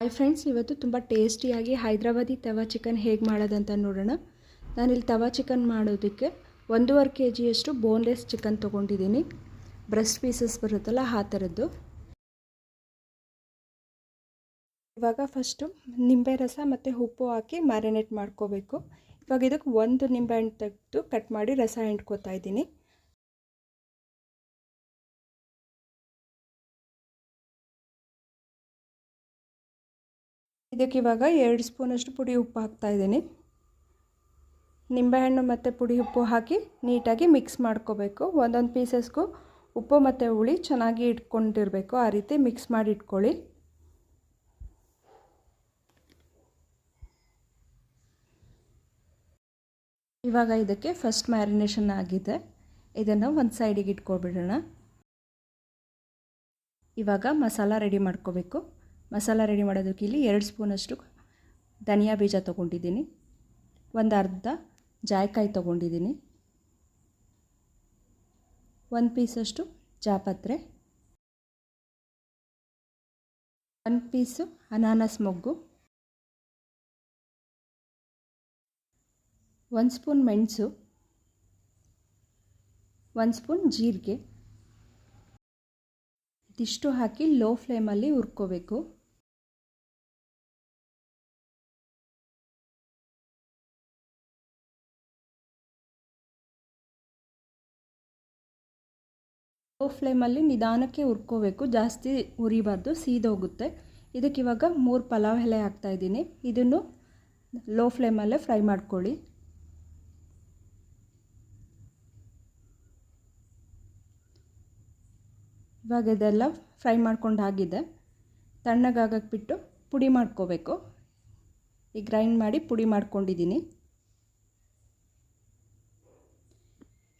Hi friends ಇವತ್ತು ತುಂಬ ಟೇಸ್ಟಿಯಾಗಿ ಹೈದ್ರಾಬಾದಿ ತವಾ ಚಿಕನ್ ಹೇಗೆ ಮಾಡೋದಂತ ನೋಡೋಣ. ನಾನಿಲ್ಲಿ ತವಾ ಚಿಕನ್ ಮಾಡೋದಕ್ಕೆ ಒಂದೂವರೆ ಕೆ ಜಿಯಷ್ಟು ಬೋನ್ಲೆಸ್ ಚಿಕನ್ ತೊಗೊಂಡಿದ್ದೀನಿ. ಬ್ರೆಸ್ಟ್ ಪೀಸಸ್ ಬರುತ್ತಲ್ಲ ಆ ಥರದ್ದು ಇವಾಗ ಫಸ್ಟು ನಿಂಬೆ ರಸ ಮತ್ತು ಉಪ್ಪು ಹಾಕಿ ಮ್ಯಾರಿನೇಟ್ ಮಾಡ್ಕೋಬೇಕು. ಇವಾಗ ಇದಕ್ಕೆ ಒಂದು ನಿಂಬೆ ಹಣ್ಣು ತೆಗೆದು ಕಟ್ ಮಾಡಿ ರಸ ಇದ್ದೀನಿ. ಇದಕ್ಕೆ ಇವಾಗ ಎರಡು ಸ್ಪೂನಷ್ಟು ಪುಡಿ ಉಪ್ಪು ಹಾಕ್ತಾಯಿದ್ದೀನಿ ನಿಂಬೆಹಣ್ಣು ಮತ್ತು ಪುಡಿ ಉಪ್ಪು ಹಾಕಿ ನೀಟಾಗಿ ಮಿಕ್ಸ್ ಮಾಡ್ಕೋಬೇಕು. ಒಂದೊಂದು ಪೀಸಸ್ಗೂ ಉಪ್ಪು ಮತ್ತು ಹುಳಿ ಚೆನ್ನಾಗಿ ಇಟ್ಕೊಂಡಿರಬೇಕು. ಆ ರೀತಿ ಮಿಕ್ಸ್ ಮಾಡಿ ಇಟ್ಕೊಳ್ಳಿ. ಇವಾಗ ಇದಕ್ಕೆ ಫಸ್ಟ್ ಮ್ಯಾರಿನೇಷನ್ ಆಗಿದೆ. ಇದನ್ನು ಒಂದು ಸೈಡಿಗೆ ಇಟ್ಕೊಬಿಡೋಣ. ಇವಾಗ ಮಸಾಲ ರೆಡಿ ಮಾಡ್ಕೋಬೇಕು. ಮಸಾಲ ರೆಡಿ ಮಾಡೋದಕ್ಕೆ ಇಲ್ಲಿ ಎರಡು ಸ್ಪೂನಷ್ಟು ಧನಿಯಾ ಬೀಜ ತೊಗೊಂಡಿದ್ದೀನಿ. ಒಂದು ಅರ್ಧ ಜಾಯ್ಕಾಯಿ ತೊಗೊಂಡಿದ್ದೀನಿ. ಒಂದು ಪೀಸಷ್ಟು ಜಾಪತ್ರೆ. ಒಂದು ಪೀಸು ಅನಾನಸ್ ಮೊಗ್ಗು. ಒಂದು ಸ್ಪೂನ್ ಮೆಣಸು. ಒಂದು ಸ್ಪೂನ್ ಜೀರಿಗೆ. ಇದಿಷ್ಟು ಹಾಕಿ ಲೋ ಫ್ಲೇಮಲ್ಲಿ ಹುರ್ಕೋಬೇಕು. ಲೋ ಫ್ಲೇಮಲ್ಲಿ ನಿಧಾನಕ್ಕೆ ಹುರ್ಕೋಬೇಕು. ಜಾಸ್ತಿ ಉರಿಬಾರ್ದು, ಸೀದೋಗುತ್ತೆ. ಇದಕ್ಕೆ ಇವಾಗ ಮೂರು ಪಲಾವ್ ಎಲೆ ಹಾಕ್ತಾಯಿದ್ದೀನಿ ಇದನ್ನು ಲೋ ಫ್ಲೇಮಲ್ಲೇ ಫ್ರೈ ಮಾಡ್ಕೊಳ್ಳಿ. ಇವಾಗ ಇದೆಲ್ಲ ಫ್ರೈ ಮಾಡ್ಕೊಂಡು ಆಗಿದೆ. ತಣ್ಣಗಾಗಕ್ಕೆ ಬಿಟ್ಟು ಪುಡಿ ಮಾಡ್ಕೋಬೇಕು. ಈ ಗ್ರೈಂಡ್ ಮಾಡಿ ಪುಡಿ ಮಾಡ್ಕೊಂಡಿದ್ದೀನಿ.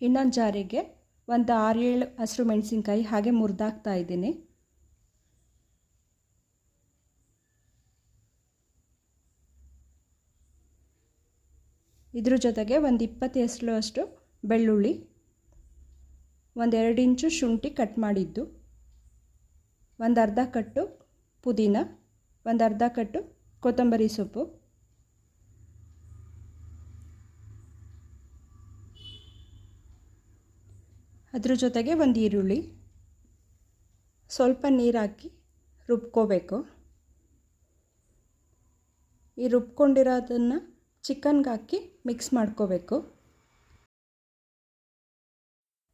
ಇನ್ನೊಂದು ಜಾರಿಗೆ ಒಂದು ಆರು ಏಳು ಹಸಿರು ಮೆಣಸಿನ್ಕಾಯಿ ಹಾಗೆ ಮುರಿದಾಕ್ತಾ ಇದ್ದೀನಿ. ಇದ್ರ ಜೊತೆಗೆ ಒಂದು ಇಪ್ಪತ್ತು ಹೆಸರು ಅಷ್ಟು ಬೆಳ್ಳುಳ್ಳಿ ಒಂದೆರಡು ಇಂಚು ಶುಂಠಿ ಕಟ್ ಮಾಡಿದ್ದು, ಒಂದು ಅರ್ಧ ಕಟ್ಟು ಪುದೀನ, ಒಂದು ಅರ್ಧ ಕಟ್ಟು ಕೊತ್ತಂಬರಿ ಸೊಪ್ಪು. ಅದ್ರ ಜೊತೆಗೆ ಒಂದು ಈರುಳ್ಳಿ. ಸ್ವಲ್ಪ ನೀರು ಹಾಕಿ ರುಬ್ಕೋಬೇಕು. ಈ ರುಬ್ಕೊಂಡಿರೋದನ್ನು ಚಿಕನ್ಗೆ ಹಾಕಿ ಮಿಕ್ಸ್ ಮಾಡ್ಕೋಬೇಕು.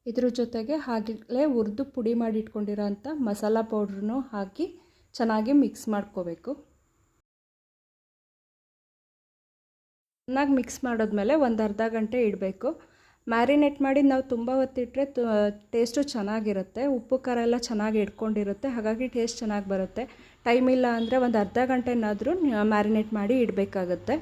ಇದ್ರ ಜೊತೆಗೆ ಹಾಗಲೇ ಹುರಿದು ಪುಡಿ ಮಾಡಿ ಇಟ್ಕೊಂಡಿರೋ ಅಂಥ ಮಸಾಲ ಪೌಡ್ರನ್ನು ಹಾಕಿ ಚೆನ್ನಾಗಿ ಮಿಕ್ಸ್ ಮಾಡ್ಕೋಬೇಕು. ಚೆನ್ನಾಗಿ ಮಿಕ್ಸ್ ಮಾಡಿದ್ಮೇಲೆ ಒಂದು ಅರ್ಧ ಗಂಟೆ ಇಡಬೇಕು. ಮ್ಯಾರಿನೇಟ್ ಮಾಡಿ ನಾವು ತುಂಬ ಹೊತ್ತಿಟ್ಟರೆ ಟೇಸ್ಟು ಚೆನ್ನಾಗಿರುತ್ತೆ. ಉಪ್ಪು, ಖಾರ ಎಲ್ಲ ಚೆನ್ನಾಗಿ ಇಟ್ಕೊಂಡಿರುತ್ತೆ. ಹಾಗಾಗಿ ಟೇಸ್ಟ್ ಚೆನ್ನಾಗಿ ಬರುತ್ತೆ. ಟೈಮ್ ಇಲ್ಲ ಅಂದರೆ ಒಂದು ಅರ್ಧ ಗಂಟೆನಾದರೂ ಮ್ಯಾರಿನೇಟ್ ಮಾಡಿ ಇಡಬೇಕಾಗತ್ತೆ.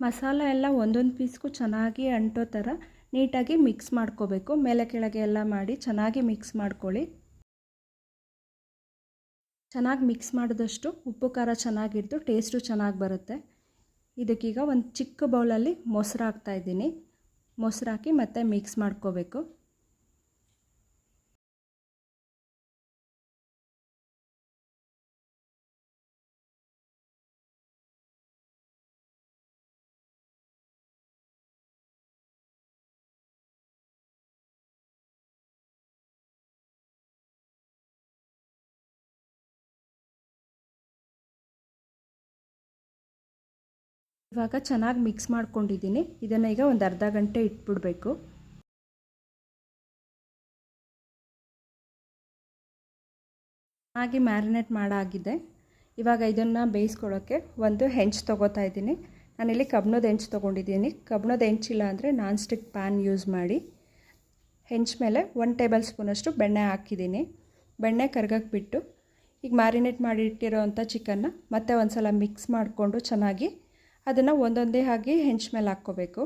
ಮಸಾಲ ಎಲ್ಲ ಒಂದೊಂದು ಪೀಸ್ಗೂ ಚೆನ್ನಾಗಿ ಅಂಟೋ ಥರ ನೀಟಾಗಿ ಮಿಕ್ಸ್ ಮಾಡ್ಕೋಬೇಕು. ಮೇಲೆ ಕೆಳಗೆ ಎಲ್ಲ ಮಾಡಿ ಚೆನ್ನಾಗಿ ಮಿಕ್ಸ್ ಮಾಡ್ಕೊಳ್ಳಿ. ಚೆನ್ನಾಗಿ ಮಿಕ್ಸ್ ಮಾಡಿದಷ್ಟು ಉಪ್ಪು, ಖಾರ ಚೆನ್ನಾಗಿದ್ದು ಟೇಸ್ಟು ಚೆನ್ನಾಗಿ ಬರುತ್ತೆ. ಇದಕ್ಕೀಗ ಒಂದು ಚಿಕ್ಕ ಬೌಲಲ್ಲಿ ಮೊಸರು ಹಾಕ್ತಾಯಿದ್ದೀನಿ ಮೊಸರು ಹಾಕಿ ಮತ್ತೆ ಮಿಕ್ಸ್ ಮಾಡ್ಕೋಬೇಕು. ಇವಾಗ ಚೆನ್ನಾಗಿ ಮಿಕ್ಸ್ ಮಾಡ್ಕೊಂಡಿದ್ದೀನಿ. ಇದನ್ನು ಈಗ ಒಂದು ಅರ್ಧ ಗಂಟೆ ಇಟ್ಬಿಡಬೇಕು. ಹಾಗೆ ಮ್ಯಾರಿನೇಟ್ ಮಾಡಾಗಿದೆ. ಇವಾಗ ಇದನ್ನು ಬೇಯಿಸ್ಕೊಳ್ಳೋಕ್ಕೆ ಒಂದು ಹೆಂಚ್ ತೊಗೋತಾ ಇದ್ದೀನಿ. ನಾನಿಲ್ಲಿ ಕಬ್ಣದ ಹೆಂಚು ತೊಗೊಂಡಿದ್ದೀನಿ. ಕಬ್ಣದ ಹೆಂಚಿಲ್ಲ ಅಂದರೆ ನಾನ್ ಸ್ಟಿಕ್ ಪ್ಯಾನ್ ಯೂಸ್ ಮಾಡಿ. ಹೆಂಚ್ ಮೇಲೆ ಒನ್ ಟೇಬಲ್ ಸ್ಪೂನಷ್ಟು ಬೆಣ್ಣೆ ಹಾಕಿದ್ದೀನಿ. ಬೆಣ್ಣೆ ಕರ್ಗಕ್ಕೆ ಬಿಟ್ಟು ಈಗ ಮ್ಯಾರಿನೇಟ್ ಮಾಡಿ ಇಟ್ಟಿರೋ ಅಂಥ ಚಿಕನ್ನ ಮತ್ತೆ ಒಂದು ಸಲ ಮಿಕ್ಸ್ ಮಾಡಿಕೊಂಡು ಚೆನ್ನಾಗಿ ಅದನ್ನು ಒಂದೊಂದೇ ಆಗಿ ಹೆಂಚ್ ಮೇಲೆ ಹಾಕ್ಕೋಬೇಕು.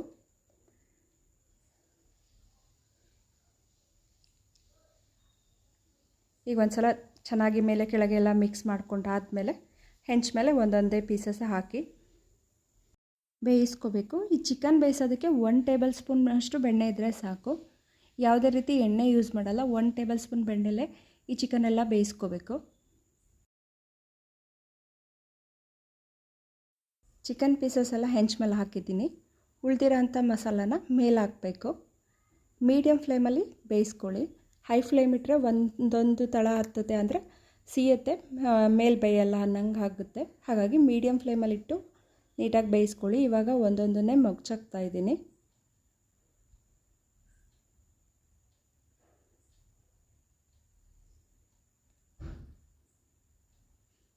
ಈಗ ಒಂದು ಸಲ ಚೆನ್ನಾಗಿ ಮೇಲೆ ಕೆಳಗೆ ಎಲ್ಲ ಮಿಕ್ಸ್ ಮಾಡ್ಕೊಂಡು ಆದಮೇಲೆ ಹೆಂಚ್ ಮೇಲೆ ಒಂದೊಂದೇ ಪೀಸಸ್ ಹಾಕಿ ಬೇಯಿಸ್ಕೋಬೇಕು. ಈ ಚಿಕನ್ ಬೇಯಿಸೋದಕ್ಕೆ ಒನ್ ಟೇಬಲ್ ಸ್ಪೂನ್ ಅಷ್ಟು ಬೆಣ್ಣೆ ಇದ್ದರೆ ಸಾಕು. ಯಾವುದೇ ರೀತಿ ಎಣ್ಣೆ ಯೂಸ್ ಮಾಡಲ್ಲ ಒನ್ ಟೇಬಲ್ ಸ್ಪೂನ್ ಬೆಣ್ಣೆಲೆ ಈ ಚಿಕನ್ ಎಲ್ಲ ಬೇಯಿಸ್ಕೋಬೇಕು. ಚಿಕನ್ ಪೀಸಸ್ ಎಲ್ಲ ಹೆಂಚ್ ಮೇಲೆ ಹಾಕಿದ್ದೀನಿ. ಉಳ್ದಿರೋ ಅಂಥ ಮಸಾಲಾನ ಮೇಲೆ ಹಾಕಬೇಕು. ಮೀಡಿಯಮ್ ಫ್ಲೇಮಲ್ಲಿ ಬೇಯಿಸ್ಕೊಳ್ಳಿ. ಹೈ ಫ್ಲೇಮ್ ಇಟ್ಟರೆ ಒಂದೊಂದು ತಳ ಹತ್ತುತ್ತೆ ಅಂದರೆ ಸಿಯತ್ತೆ ಮೇಲೆ ಬೇಯಲ್ಲ ಅನ್ನಂಗೆ ಆಗುತ್ತೆ. ಹಾಗಾಗಿ ಮೀಡಿಯಮ್ ಫ್ಲೇಮಲ್ಲಿಟ್ಟು ನೀಟಾಗಿ ಬೇಯಿಸ್ಕೊಳ್ಳಿ. ಇವಾಗ ಒಂದೊಂದನ್ನೇ ಮಗ್ಚಾಕ್ತಾ ಇದ್ದೀನಿ.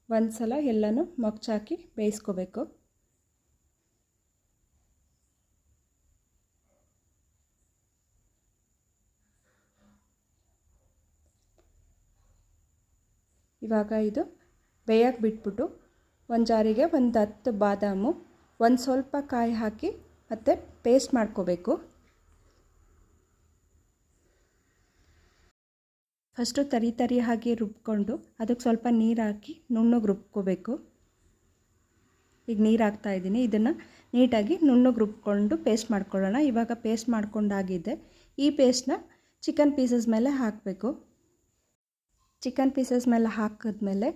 ಒಂದು ಸಲ ಎಲ್ಲನೂ ಮಗ್ಚಾಕಿ ಬೇಯಿಸ್ಕೋಬೇಕು. ಇವಾಗ ಇದು ಬೇಯಕ್ಕೆ ಬಿಟ್ಬಿಟ್ಟು ಒಂದು ಜಾರಿಗೆ ಒಂದು ಹತ್ತು ಬಾದಾಮು, ಒಂದು ಸ್ವಲ್ಪ ಕಾಯಿ ಹಾಕಿ ಮತ್ತು ಪೇಸ್ಟ್ ಮಾಡ್ಕೋಬೇಕು. ಫಸ್ಟು ತರಿ ತರಿ ಹಾಕಿ ರುಬ್ಕೊಂಡು ಅದಕ್ಕೆ ಸ್ವಲ್ಪ ನೀರು ಹಾಕಿ ನುಣ್ಣಗೆ ರುಬ್ಕೋಬೇಕು. ಈಗ ನೀರು ಹಾಕ್ತಾ ಇದ್ದೀನಿ. ಇದನ್ನು ನೀಟಾಗಿ ನುಣ್ಣಗೆ ರುಬ್ಕೊಂಡು ಪೇಸ್ಟ್ ಮಾಡ್ಕೊಳ್ಳೋಣ. ಇವಾಗ ಪೇಸ್ಟ್ ಮಾಡ್ಕೊಂಡಾಗಿದೆ. ಈ ಪೇಸ್ಟ್ನ ಚಿಕನ್ ಪೀಸಸ್ ಮೇಲೆ ಹಾಕಬೇಕು. ಚಿಕನ್ ಪೀಸಸ್ ಮೇಲೆ ಹಾಕಿದ್ಮೇಲೆ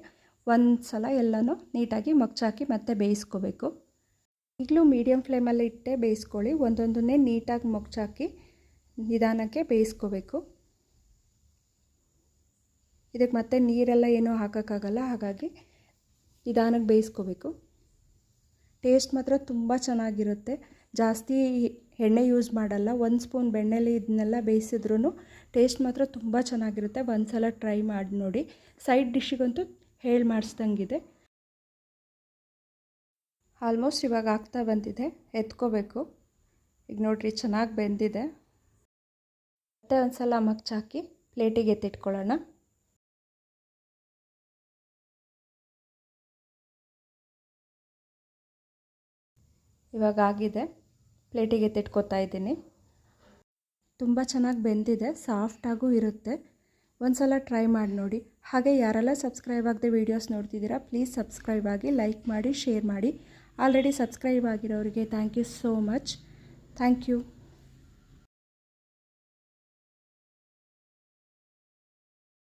ಒಂದು ಸಲ ಎಲ್ಲನೂ ನೀಟಾಗಿ ಮಗ್ಚಾಕಿ ಮತ್ತೆ ಬೇಯಿಸ್ಕೋಬೇಕು. ಈಗಲೂ ಮೀಡಿಯಮ್ ಫ್ಲೇಮಲ್ಲಿ ಇಟ್ಟೆ ಬೇಯಿಸ್ಕೊಳ್ಳಿ. ಒಂದೊಂದನ್ನೇ ನೀಟಾಗಿ ಮಗ್ಚಾಕಿ ನಿಧಾನಕ್ಕೆ ಬೇಯಿಸ್ಕೋಬೇಕು. ಇದಕ್ಕೆ ಮತ್ತೆ ನೀರೆಲ್ಲ ಏನೂ ಹಾಕೋಕ್ಕಾಗಲ್ಲ. ಹಾಗಾಗಿ ನಿಧಾನಕ್ಕೆ ಬೇಯಿಸ್ಕೋಬೇಕು. ಟೇಸ್ಟ್ ಮಾತ್ರ ತುಂಬ ಚೆನ್ನಾಗಿರುತ್ತೆ. ಜಾಸ್ತಿ ಎಣ್ಣೆ ಯೂಸ್ ಮಾಡಲ್ಲ. ಒಂದು ಸ್ಪೂನ್ ಬೆಣ್ಣೆಲಿ ಇದನ್ನೆಲ್ಲ ಬೇಯಿಸಿದ್ರೂ ಟೇಸ್ಟ್ ಮಾತ್ರ ತುಂಬ ಚೆನ್ನಾಗಿರುತ್ತೆ. ಒಂದು ಸಲ ಟ್ರೈ ಮಾಡಿ ನೋಡಿ. ಸೈಡ್ ಡಿಶ್ಶಿಗಂತೂ ಹೇಳಿ ಮಾಡಿಸ್ದಂಗಿದೆ. ಆಲ್ಮೋಸ್ಟ್ ಇವಾಗ ಆಗ್ತಾ ಬಂದಿದೆ. ಎತ್ಕೋಬೇಕು. ಈಗ ನೋಡಿರಿ, ಚೆನ್ನಾಗಿ ಬೆಂದಿದೆ. ಮತ್ತೆ ಒಂದು ಸಲ ಮಗ್ಚಾಕಿ ಪ್ಲೇಟಿಗೆ ಎತ್ತಿಟ್ಕೊಳ್ಳೋಣ. ಇವಾಗ ಆಗಿದೆ. ಪ್ಲೇಟಿಗೆ ಎತ್ತಿಟ್ಕೋತಾ ಇದ್ದೀನಿ. ತುಂಬ ಚೆನ್ನಾಗಿ ಬೆಂದಿದೆ ಸಾಫ್ಟಾಗೂ ಇರುತ್ತೆ. ಒಂದು ಸಲ ಟ್ರೈ ಮಾಡಿ ನೋಡಿ. ಹಾಗೆ ಯಾರೆಲ್ಲ ಸಬ್ಸ್ಕ್ರೈಬ್ ಆಗದೆ ವೀಡಿಯೋಸ್ ನೋಡ್ತಿದ್ದೀರಾ ಪ್ಲೀಸ್ ಸಬ್ಸ್ಕ್ರೈಬ್ ಆಗಿ ಲೈಕ್ ಮಾಡಿ ಶೇರ್ ಮಾಡಿ. Already subscribe ಆಗಿರೋರಿಗೆ thank you so much thank you